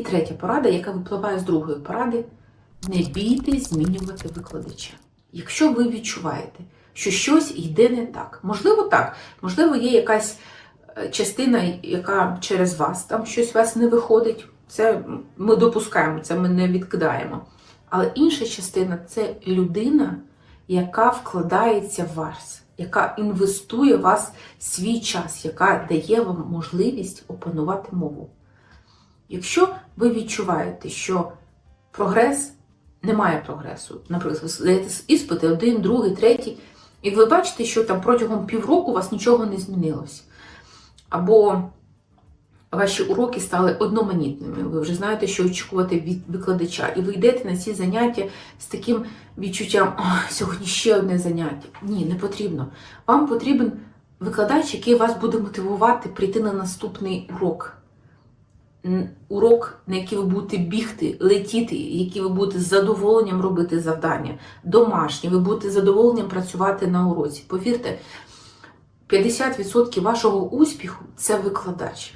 І третя порада, яка випливає з другої поради: не бійтесь змінювати викладача. Якщо ви відчуваєте, що щось йде не так, можливо, так, можливо, є якась е, частина, яка через вас там щось у вас не виходить. Це ми допускаємо, це ми не відкидаємо. Але інша частина це людина, яка вкладається в вас, яка інвестує в вас свій час, яка дає вам можливість опанувати мову. Якщо ви відчуваєте, що прогрес немає прогресу, наприклад, ви здаєте іспити один, другий, третій, і ви бачите, що там протягом півроку у вас нічого не змінилось. Або ваші уроки стали одноманітними, ви вже знаєте, що очікувати від викладача, і ви йдете на ці заняття з таким відчуттям, «Ох, сьогодні ще одне заняття. Ні, не потрібно. Вам потрібен викладач, який вас буде мотивувати прийти на наступний урок. Урок, на який ви будете бігти, летіти, який ви будете з задоволенням робити завдання, домашні, ви будете з задоволенням працювати на уроці. Повірте, 50% вашого успіху це викладач.